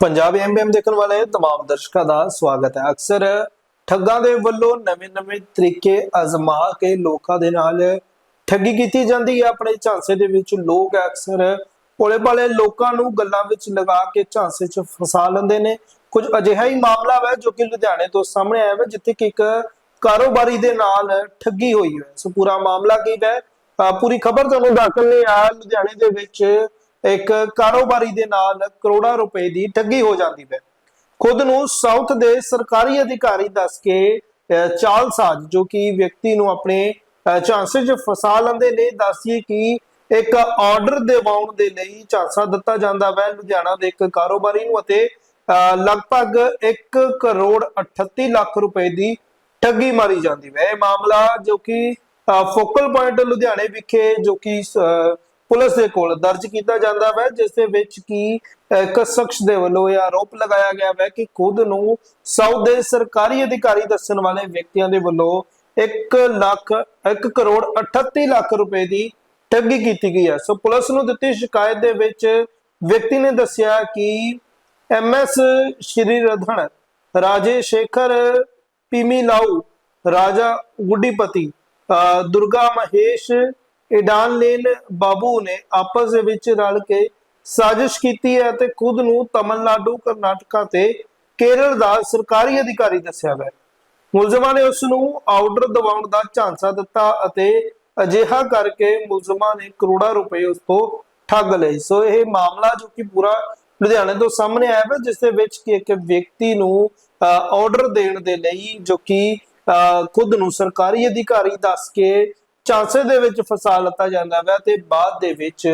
ਪੰਜਾਬ ਐਮਬੀਐਮ ਦੇਖਣ ਵਾਲੇ तमाम ਦਰਸ਼ਕਾਂ ਦਾ ਸਵਾਗਤ ਹੈ ਅਕਸਰ ਠੱਗਾਂ ਦੇ ਵੱਲੋਂ ਨਵੇਂ-ਨਵੇਂ ਤਰੀਕੇ ਅਜ਼ਮਾ ਕੇ ਲੋਕਾਂ ਦੇ ਨਾਲ ਠੱਗੀ ਕੀਤੀ ਜਾਂਦੀ ਹੈ ਆਪਣੇ ਝਾਂਸੇ ਦੇ ਵਿੱਚ ਲੋਕ ਅਕਸਰ ਭੋਲੇ-ਭਾਲੇ ਲੋਕਾਂ ਨੂੰ ਗੱਲਾਂ ਵਿੱਚ ਲਗਾ ਕੇ ਝਾਂਸੇ 'ਚ ਫਸਾ ਲੈਂਦੇ ਨੇ ਕੁਝ ਅਜਿਹਾ ਹੀ ਮਾਮਲਾ ਹੈ ਜੋ ਕਿ ਲੁਧਿਆਣੇ ਤੋਂ ਸਾਹਮਣੇ ਆਇਆ ਹੈ ਜਿੱਥੇ ਕਿ ਇੱਕ ਕਾਰੋਬਾਰੀ ਦੇ ਨਾਲ ਠੱਗੀ ਹੋਈ ਹੈ ਸੋ ਪੂਰਾ ਮਾਮਲਾ ਕੀ ਹੈ ਅਹ ਪੂਰੀ ਖਬਰ ਤੁਹਾਨੂੰ ਦਾਖਲ ਨੇ ਆ ਲੁਧਿਆਣੇ ਦੇ ਵਿੱਚ ਇੱਕ ਕਾਰੋਬਾਰੀ ਦੇ ਨਾਲ ਕਰੋੜਾਂ ਰੁਪਏ ਦੀ ਠੱਗੀ ਹੋ ਜਾਂਦੀ ਹੈ। ਖੁਦ ਨੂੰ ਸਾਊਥ ਦੇ ਸਰਕਾਰੀ ਅਧਿਕਾਰੀ ਦੱਸ ਕੇ ਚਾਲ ਸਾਜ਼, ਜੋ ਕਿ ਵਿਅਕਤੀ ਨੂੰ ਆਪਣੇ ਝਾਂਸੇ 'ਚ ਫਸਾ ਲੈਂਦੇ ਨੇ ਦੱਸੀਏ ਕਿ ਇੱਕ ਆਰਡਰ ਦਿਵਾਉਣ ਦੇ ਲਈ ਝਾਂਸਾ ਦਿੱਤਾ ਜਾਂਦਾ ਹੈ। ਲੁਧਿਆਣਾ ਦੇ ਇੱਕ ਕਾਰੋਬਾਰੀ ਨੂੰ ਅਤੇ, ਅਹ, ਲਗਭਗ 1 ਕਰੋੜ 38 ਲੱਖ ਰੁਪਏ ਦੀ ਠੱਗੀ ਮਾਰੀ ਜਾਂਦੀ ਹੈ। ਇਹ ਮਾਮਲਾ ਜੋ ਕਿ ਫੋਕਲ ਪੁਆਇੰਟ ਲੁਧਿਆਣੇ ਵਿਖੇ ਜੋ ਕਿ ਪੁਲਿਸ ਦੇ ਕੋਲ ਦਰਜ ਕੀਤਾ ਜਾਂਦਾ ਹੈ ਜਿਸ ਦੇ ਵਿੱਚ ਕੀ ਇੱਕ ਸ਼ਖਸ ਦੇ ਵੱਲੋਂ ਇਹ ਆਰੋਪ ਲਗਾਇਆ ਗਿਆ ਹੈ ਕਿ ਖੁਦ ਨੂੰ ਸਾਊਥ ਦੇ ਸਰਕਾਰੀ ਅਧਿਕਾਰੀ ਦੱਸਣ ਵਾਲੇ ਵਿਅਕਤੀਆਂ ਦੇ ਵੱਲੋਂ 1 ਲੱਖ 1 ਕਰੋੜ 38 ਲੱਖ ਰੁਪਏ ਦੀ ਠੱਗੀ ਕੀਤੀ ਗਈ ਹੈ। ਸੋ ਪੁਲਿਸ ਨੂੰ ਦਿੱਤੀ ਸ਼ਿਕਾਇਤ ਦੇ ਵਿੱਚ ਵਿਅਕਤੀ ਨੇ ਦੱਸਿਆ ਕਿ ਐਮਐਸ ਸ਼੍ਰੀ ਰਧਣ ਰਾਜੇ ਸ਼ੇਖਰ, ਪੀਮੀ ਲਾਊ, ਰਾਜਾ ਗੁੱਡੀਪਤੀ ਅਹ, ਦੁਰਗਾ ਮਹੇਸ਼ ਇਡਾਨਲੇਨ ਬਾਬੂ ਨੇ ਆਪਸ ਦੇ ਵਿੱਚ ਰਲ ਕੇ ਸਾਜ਼ਿਸ਼ ਕੀਤੀ ਹੈ ਤੇ ਖੁਦ ਨੂੰ ਤਮਿਲਨਾਡੂ ਕਰਨਾਟਕਾ ਤੇ ਕੇਰਲ ਦਾ ਸਰਕਾਰੀ ਅਧਿਕਾਰੀ ਦੱਸਿਆ ਹੈ। ਮੁਲਜ਼ਮਾਂ ਨੇ ਉਸ ਨੂੰ ਆਰਡਰ ਦਿਵਾਉਣ ਦਾ ਝਾਂਸਾ ਦਿੱਤਾ ਅਤੇ ਅਜਿਹਾ ਕਰਕੇ ਮੁਲਜ਼ਮਾਂ ਨੇ ਕਰੋੜਾਂ ਰੁਪਏ ਉਸ ਤੋਂ ਠੱਗ ਲਏ। ਸੋ ਇਹ ਮਾਮਲਾ ਜੋ ਕਿ ਪੂਰਾ ਲੁਧਿਆਣੇ ਤੋਂ ਸਾਹਮਣੇ ਆਇਆ ਹੈ ਜਿਸ ਦੇ ਵਿੱਚ ਕਿ ਇੱਕ ਵਿਅਕਤੀ ਨੂੰ ਆਰਡਰ ਦੇਣ ਦੇ ਲਈ ਜੋ ਕਿ ਅਹ, ਖੁਦ ਨੂੰ ਸਰਕਾਰੀ ਅਧਿਕਾਰੀ ਦੱਸ ਕੇ ਝਾਂਸੇ ਦੇ ਵਿੱਚ ਫਸਾ ਲਿੱਤਾ ਜਾਂਦਾ ਹੈ ਤੇ ਬਾਅਦ ਦੇ ਵਿੱਚ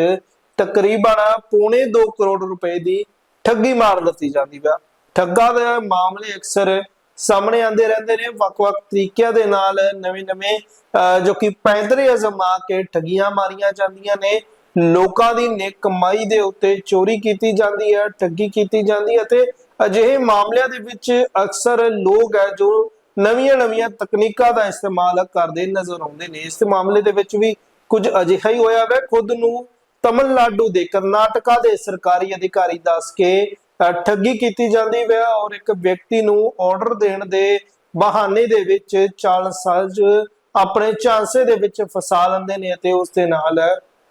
ਤਕਰੀਬਨ ਪੌਣੇ 2 ਕਰੋੜ ਰੁਪਏ ਦੀ ਠੱਗੀ ਮਾਰ ਦਿੱਤੀ ਜਾਂਦੀ ਹੈ ਠੱਗਾ ਦੇ ਮਾਮਲੇ ਅਕਸਰ ਸਾਹਮਣੇ ਆਉਂਦੇ ਰਹਿੰਦੇ ਨੇ। ਵੱਖ-ਵੱਖ ਤਰੀਕਿਆਂ ਦੇ ਨਾਲ ਨਵੇਂ-ਨਵੇਂ ਅਹ, ਜੋ ਕਿ ਪੈਂਤਰੇ ਅਜ਼ਮਾ ਕੇ ਠੱਗੀਆਂ ਮਾਰੀਆਂ ਜਾਂਦੀਆਂ ਨੇ। ਲੋਕਾਂ ਦੀ ਨੇਕ ਕਮਾਈ ਦੇ ਉੱਤੇ ਚੋਰੀ ਕੀਤੀ ਜਾਂਦੀ ਹੈ ਠੱਗੀ ਕੀਤੀ ਜਾਂਦੀ ਹੈ ਤੇ ਅਜਿਹੇ ਮਾਮਲਿਆਂ ਦੇ ਵਿੱਚ ਅਕਸਰ ਲੋਕ ਹੈ ਜੋ ਨਵੀਆਂ-ਨਵੀਆਂ ਤਕਨੀਕਾਂ ਦਾ ਇਸਤੇਮਾਲ ਕਰਦੇ ਨਜ਼ਰ ਆਉਂਦੇ ਨੇ। ਇਸ ਮਾਮਲੇ ਦੇ ਵਿੱਚ ਵੀ ਕੁਝ ਅਜਿਹਾ ਹੀ ਹੋਇਆ ਹੈ ਖੁਦ ਨੂੰ ਤਮਿਲਨਾਡੂ ਦੇ ਕਰਨਾਟਕਾ ਦੇ ਸਰਕਾਰੀ ਅਧਿਕਾਰੀ ਦੱਸ ਕੇ ਠੱਗੀ ਕੀਤੀ ਜਾਂਦੀ ਹੈ ਔਰ ਇੱਕ ਵਿਅਕਤੀ ਨੂੰ ਆਰਡਰ ਦੇਣ ਦੇ ਬਹਾਨੇ ਦੇ ਵਿੱਚ ਚਾਲਸਾਜ਼ ਆਪਣੇ ਝਾਂਸੇ ਦੇ ਵਿੱਚ ਫਸਾ ਲੈਂਦੇ ਨੇ ਅਤੇ ਉਸ ਦੇ ਨਾਲ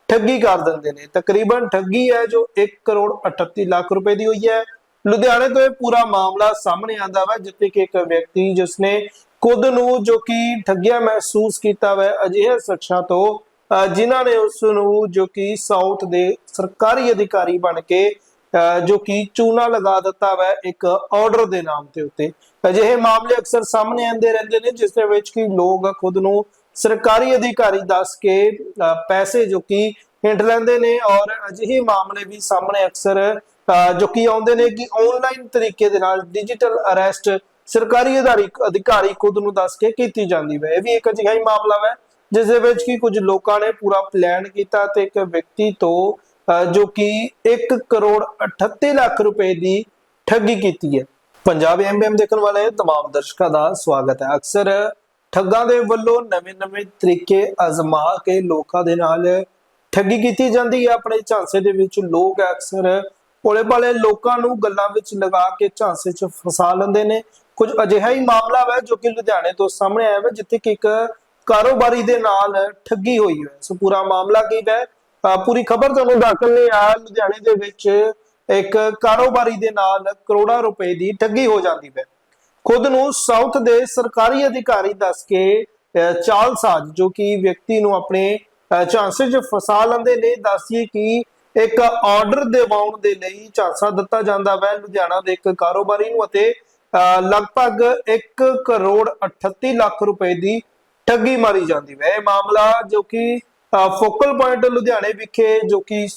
ਠੱਗੀ ਕਰ ਦਿੰਦੇ ਨੇ। ਤਕਰੀਬਨ ਠੱਗੀ ਹੈ ਜੋ 1 ਕਰੋੜ 38 ਲੱਖ ਰੁਪਏ ਦੀ ਹੋਈ ਹੈ। ਲੁਧਿਆਣੇ ਤੋਂ ਇਹ ਪੂਰਾ ਮਾਮਲਾ ਸਾਹਮਣੇ ਆਂਦਾ ਵਾ, ਜਿੱਥੇ ਕਿ ਇੱਕ ਵਿਅਕਤੀ ਜਿਸਨੇ ਖੁਦ ਨੂੰ, ਜੋ ਕਿ ਠੱਗਿਆ ਮਹਿਸੂਸ ਕੀਤਾ ਵਾ, ਅਜਿਹੇ ਸ਼ਖਸਾਂ ਤੋਂ ਜਿਨ੍ਹਾਂ ਨੇ ਉਸ ਨੂੰ, ਜੋ ਕਿ ਸਾਊਥ ਦੇ ਸਰਕਾਰੀ ਅਧਿਕਾਰੀ ਬਣ ਕੇ ਜੋ ਕਿ ਚੂਨਾ ਲਗਾ ਦਿੱਤਾ ਵਾ, ਇੱਕ ਆਰਡਰ ਦੇ ਨਾਮ ਤੇ ਉੱਤੇ। ਅਜਿਹੇ ਮਾਮਲੇ ਅਕਸਰ ਸਾਹਮਣੇ ਆਉਂਦੇ ਰਹਿੰਦੇ ਨੇ, ਜਿਸ ਦੇ ਵਿੱਚ ਕਿ ਲੋਕ ਖੁਦ ਨੂੰ ਸਰਕਾਰੀ ਅਧਿਕਾਰੀ ਦੱਸ ਕੇ ਅਹ ਪੈਸੇ ਜੋ ਕਿ ਹਿੰਟ ਲੈਂਦੇ ਨੇ ਔਰ ਅਜਿਹੇ ਮਾਮਲੇ ਵੀ ਸਾਹਮਣੇ ਅਕਸਰ ਜੋ ਕਿ ਆਉਂਦੇ ਨੇ ਕਿ ਆਨਲਾਈਨ ਤਰੀਕੇ ਦੇ ਨਾਲ ਡਿਜੀਟਲ ਅਰੈਸਟ ਸਰਕਾਰੀ ਅਧਾਰੀ ਅਧਿਕਾਰੀ ਖੁਦ ਨੂੰ ਦੱਸ ਕੇ ਕੀਤੀ ਜਾਂਦੀ ਹੈ ਇਹ ਵੀ ਇੱਕ ਅਜਿਹਾ ਹੀ ਮਾਮਲਾ ਹੈ ਜਿਸ ਦੇ ਵਿੱਚ ਕਿ ਕੁਝ ਲੋਕਾਂ ਨੇ ਪੂਰਾ ਪਲਾਨ ਕੀਤਾ ਤੇ ਇੱਕ ਵਿਅਕਤੀ ਤੋਂ ਅਹ ਜੋ ਕਿ 1 ਕਰੋੜ 38 ਲੱਖ ਰੁਪਏ ਦੀ ਠੱਗੀ ਕੀਤੀ ਹੈ ਪੰਜਾਬ ਐਮਬੀਐਮ ਦੇਖਣ ਵਾਲੇ तमाम ਦਰਸ਼ਕਾਂ ਦਾ ਸਵਾਗਤ ਹੈ ਅਕਸਰ ਠੱਗਾਂ ਦੇ ਵੱਲੋਂ ਨਵੇਂ-ਨਵੇਂ ਤਰੀਕੇ ਅਜ਼ਮਾ ਕੇ ਲੋਕਾਂ ਦੇ ਨਾਲ ਠੱਗੀ ਕੀਤੀ ਜਾਂਦੀ ਹੈ ਆਪਣੇ ਝਾਂਸੇ ਦੇ ਵਿੱਚ ਲੋਕ ਅਕਸਰ ਭੋਲੇ-ਭਾਲੇ ਲੋਕਾਂ ਨੂੰ ਗੱਲਾਂ ਵਿੱਚ ਲਗਾ ਕੇ ਝਾਂਸੇ 'ਚ ਫਸਾ ਲੈਂਦੇ ਨੇ। ਕੁਝ ਅਜਿਹਾ ਹੀ ਮਾਮਲਾ ਹੈ ਜੋ ਕਿ ਲੁਧਿਆਣੇ ਤੋਂ ਸਾਹਮਣੇ ਆਇਆ ਹੈ ਜਿੱਥੇ ਕਿ ਇੱਕ ਕਾਰੋਬਾਰੀ ਦੇ ਨਾਲ ਠੱਗੀ ਹੋਈ ਹੈ। ਸੋ ਪੂਰਾ ਮਾਮਲਾ ਕੀ ਹੈ? ਪੂਰੀ ਖਬਰ ਤੁਹਾਨੂੰ ਦਾਖਲ ਨੇ ਆ, ਲੁਧਿਆਣੇ ਦੇ ਵਿੱਚ ਇੱਕ ਕਾਰੋਬਾਰੀ ਦੇ ਨਾਲ ਕਰੋੜਾਂ ਰੁਪਏ ਦੀ ਠੱਗੀ ਹੋ ਜਾਂਦੀ ਹੈ। ਖੁਦ ਨੂੰ ਸਾਊਥ ਦੇ ਸਰਕਾਰੀ ਅਧਿਕਾਰੀ ਦੱਸ ਕੇ, ਅਹ, ਚਾਲ ਸਾਜ਼ ਜੋ ਕਿ ਵਿਅਕਤੀ ਨੂੰ ਆਪਣੇ, ਅਹ, ਝਾਂਸੇ 'ਚ ਫਸਾ ਲੈਂਦੇ ਨੇ ਦੱਸੀਏ ਕਿ ਇੱਕ ਆਰਡਰ ਦਿਵਾਉਣ ਦੇ ਲਈ ਝਾਂਸਾ ਦਿੱਤਾ ਜਾਂਦਾ ਹੈ ਲੁਧਿਆਣਾ ਦੇ ਇੱਕ ਕਾਰੋਬਾਰੀ ਨੂੰ ਅਤੇ ਲਗਭਗ 1 ਕਰੋੜ 38 ਲੱਖ ਰੁਪਏ ਦੀ ਠੱਗੀ ਮਾਰੀ ਜਾਂਦੀ ਹੈ ਇਹ ਮਾਮਲਾ ਜੋ ਕਿ ਫੋਕਲ ਪੁਆਇੰਟ ਲੁਧਿਆਣੇ ਵਿਖੇ ਜੋ ਕਿ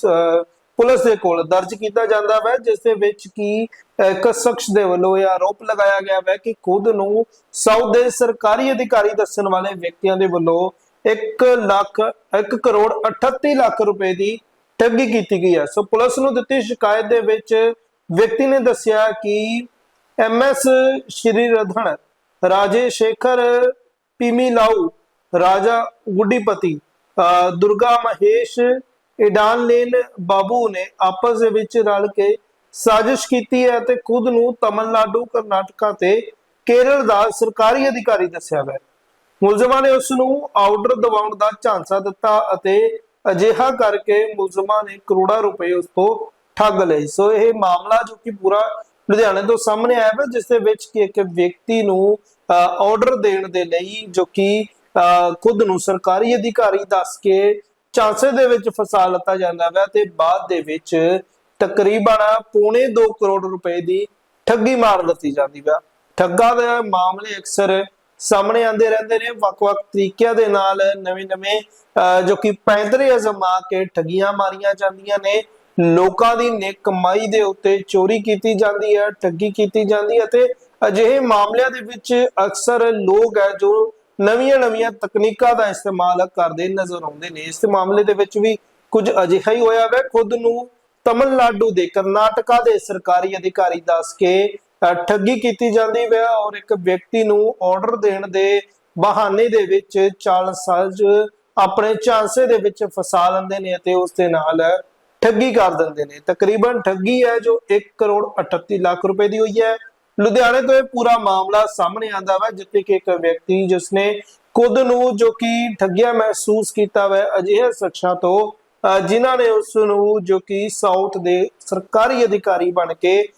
ਪੁਲਿਸ ਦੇ ਕੋਲ ਦਰਜ ਕੀਤਾ ਜਾਂਦਾ ਹੈ ਜਿਸ ਦੇ ਵਿੱਚ ਕਿ ਇੱਕ ਸ਼ਖਸ ਦੇ ਵੱਲੋਂ ਇਹ ਆਰੋਪ ਲਗਾਇਆ ਗਿਆ ਹੈ ਕਿ ਖੁਦ ਨੂੰ ਸਾਊਥ ਦੇ ਸਰਕਾਰੀ ਅਧਿਕਾਰੀ ਦੱਸਣ ਵਾਲੇ ਵਿਅਕਤੀਆਂ ਦੇ ਵੱਲੋਂ 1 ਲੱਖ 1 ਕਰੋੜ 38 ਲੱਖ ਰੁਪਏ ਦੀ ਠੱਗੀ ਕੀਤੀ ਗਈ ਹੈ। ਸੋ ਪੁਲਿਸ ਨੂੰ ਦਿੱਤੀ ਸ਼ਿਕਾਇਤ ਦੇ ਵਿੱਚ ਵਿਅਕਤੀ ਨੇ ਦੱਸਿਆ ਕਿ ਐਮਐਸ ਸ਼੍ਰੀ ਰਧਣ ਰਾਜੇ ਸ਼ੇਖਰ, ਪੀਮੀ ਲਾਊ, ਰਾਜਾ ਗੁੱਡੀਪਤੀ ਦੁਰਗਾ ਮਹੇਸ਼ ਇਡਾਨਲੇਨ ਬਾਬੂ ਨੇ ਆਪਸ ਦੇ ਵਿੱਚ ਰਲ ਕੇ ਸਾਜ਼ਿਸ਼ ਕੀਤੀ ਹੈ ਤੇ ਖੁਦ ਨੂੰ ਤਮਿਲਨਾਡੂ, ਕਰਨਾਟਕਾ ਤੇ ਕੇਰਲ ਦਾ ਸਰਕਾਰੀ ਅਧਿਕਾਰੀ ਦੱਸਿਆ ਗਿਆ ਮੁਲਜ਼ਮਾਂ ਨੇ ਉਸ ਨੂੰ ਆਰਡਰ ਦਿਵਾਉਣ ਦਾ ਝਾਂਸਾ ਦਿੱਤਾ ਅਤੇ ਅਜਿਹਾ ਕਰਕੇ ਮੁਲਜ਼ਮਾਂ ਨੇ ਕਰੋੜਾਂ ਰੁਪਏ ਉਸ ਤੋਂ ਠੱਗ ਲਏ। ਸੋ ਇਹ ਮਾਮਲਾ ਜੋ ਕਿ ਪੂਰਾ ਲੁਧਿਆਣੇ ਤੋਂ ਸਾਹਮਣੇ ਆਇਆ ਹੈ ਜਿਸ ਦੇ ਵਿੱਚ ਕਿ ਇੱਕ ਵਿਅਕਤੀ ਨੂੰ ਆਰਡਰ ਦੇਣ ਦੇ ਲਈ ਜੋ ਕਿ ਅਹ, ਖੁਦ ਨੂੰ ਸਰਕਾਰੀ ਅਧਿਕਾਰੀ ਦੱਸ ਕੇ ਝਾਂਸੇ ਦੇ ਵਿੱਚ ਫਸਾ ਲਿੱਤਾ ਜਾਂਦਾ ਹੈ ਤੇ ਬਾਅਦ ਦੇ ਵਿੱਚ ਤਕਰੀਬਨ ਪੌਣੇ 2 ਕਰੋੜ ਰੁਪਏ ਦੀ ਠੱਗੀ ਮਾਰ ਦਿੱਤੀ ਜਾਂਦੀ ਹੈ ਠੱਗਾ ਦੇ ਮਾਮਲੇ ਅਕਸਰ ਸਾਹਮਣੇ ਆਉਂਦੇ ਰਹਿੰਦੇ ਨੇ, ਵੱਖ-ਵੱਖ ਤਰੀਕਿਆਂ ਦੇ ਨਾਲ ਨਵੇਂ-ਨਵੇਂ ਜੋ ਕਿ ਪੈਂਤਰੇ ਅਜ਼ਮਾ ਕੇ ਠੱਗੀਆਂ ਮਾਰੀਆਂ ਜਾਂਦੀਆਂ ਨੇ। ਲੋਕਾਂ ਦੀ ਨੇਕ ਕਮਾਈ ਦੇ ਉੱਤੇ ਚੋਰੀ ਕੀਤੀ ਜਾਂਦੀ ਹੈ, ਠੱਗੀ ਕੀਤੀ ਜਾਂਦੀ ਹੈ ਤੇ ਅਜਿਹੇ ਮਾਮਲਿਆਂ ਦੇ ਵਿੱਚ ਅਕਸਰ ਲੋਕ ਹੈ ਜੋ ਨਵੀਆਂ-ਨਵੀਆਂ ਤਕਨੀਕਾਂ ਦਾ ਇਸਤੇਮਾਲ ਕਰਦੇ ਨਜ਼ਰ ਆਉਂਦੇ ਨੇ। ਇਸ ਮਾਮਲੇ ਦੇ ਵਿੱਚ ਵੀ ਕੁਝ ਅਜਿਹਾ ਹੀ ਹੋਇਆ ਹੈ ਖੁਦ ਨੂੰ ਤਮਿਲਨਾਡੂ ਦੇ ਕਰਨਾਟਕਾ ਦੇ ਸਰਕਾਰੀ ਅਧਿਕਾਰੀ ਦੱਸ ਕੇ ਠੱਗੀ ਕੀਤੀ ਜਾਂਦੀ ਹੈ ਔਰ ਇੱਕ ਵਿਅਕਤੀ ਨੂੰ ਆਰਡਰ ਦੇਣ ਦੇ ਬਹਾਨੇ ਦੇ ਵਿੱਚ ਚਾਲਸਾਜ਼ ਆਪਣੇ ਚਾਂਸੇ ਦੇ ਵਿੱਚ ਫਸਾ ਲੈਂਦੇ ਨੇ ਅਤੇ ਉਸ ਦੇ ਨਾਲ ਠੱਗੀ ਕਰ ਦਿੰਦੇ ਨੇ। ਤਕਰੀਬਨ ਠੱਗੀ ਹੈ ਜੋ 1 ਕਰੋੜ 38 ਲੱਖ ਰੁਪਏ ਦੀ ਹੋਈ ਹੈ। ਲੁਧਿਆਣੇ ਤੋਂ ਇਹ ਪੂਰਾ ਮਾਮਲਾ ਸਾਹਮਣੇ ਆਂਦਾ ਵਾ, ਜਿੱਥੇ ਕਿ ਇੱਕ ਵਿਅਕਤੀ ਜਿਸਨੇ ਖੁਦ ਨੂੰ ਜੋ ਕਿ ਠੱਗਿਆ ਮਹਿਸੂਸ ਕੀਤਾ ਵੈ, ਅਜਿਹੇ ਸ਼ਖਸਾਂ ਤੋਂ, ਅਹ ਜਿਨ੍ਹਾਂ ਨੇ ਉਸ ਨੂੰ ਜੋ ਕਿ ਸਾਊਥ ਦੇ ਸਰਕਾਰੀ ਅਧਿਕਾਰੀ ਬਣ ਕੇ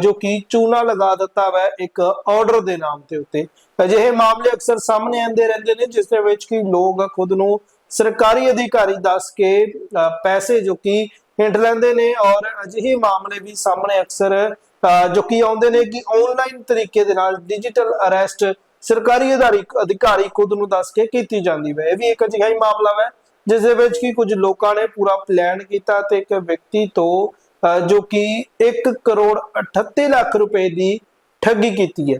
ਜੋ ਕਿ ਚੂਨਾ ਲਗਾ ਦਿੱਤਾ ਵਾ ਇੱਕ ਆਰਡਰ ਦੇ ਨਾਮ ਤੇ ਉੱਤੇ। ਅਜਿਹੇ ਮਾਮਲੇ ਅਕਸਰ ਸਾਹਮਣੇ ਆਉਂਦੇ ਰਹਿੰਦੇ ਨੇ, ਜਿਸ ਦੇ ਵਿੱਚ ਕਿ ਲੋਕ ਖੁਦ ਨੂੰ ਸਰਕਾਰੀ ਅਧਿਕਾਰੀ ਦੱਸ ਕੇ ਪੈਸੇ ਜੋ ਕਿ ਹਿੰਟ ਲੈਂਦੇ ਨੇ ਔਰ ਅਜਿਹੇ ਮਾਮਲੇ ਵੀ ਸਾਹਮਣੇ ਅਕਸਰ ਜੋ ਕਿ ਆਉਂਦੇ ਨੇ ਕਿ ਆਨਲਾਈਨ ਤਰੀਕੇ ਦੇ ਨਾਲ ਡਿਜੀਟਲ ਅਰੈਸਟ ਸਰਕਾਰੀ ਅਧਾਰੀ, ਅਧਿਕਾਰੀ ਖੁਦ ਨੂੰ ਦੱਸ ਕੇ ਕੀਤੀ ਜਾਂਦੀ ਹੈ ਇਹ ਵੀ ਇੱਕ ਅਜਿਹਾ ਹੀ ਮਾਮਲਾ ਹੈ ਜਿਸ ਦੇ ਵਿੱਚ ਕਿ ਕੁਝ ਲੋਕਾਂ ਨੇ ਪੂਰਾ ਪਲਾਨ ਕੀਤਾ ਤੇ ਇੱਕ ਵਿਅਕਤੀ ਤੋਂ ਜੋ ਕਿ 1 ਕਰੋੜ 38 ਲੱਖ ਰੁਪਏ ਦੀ ਠੱਗੀ ਕੀਤੀ ਹੈ।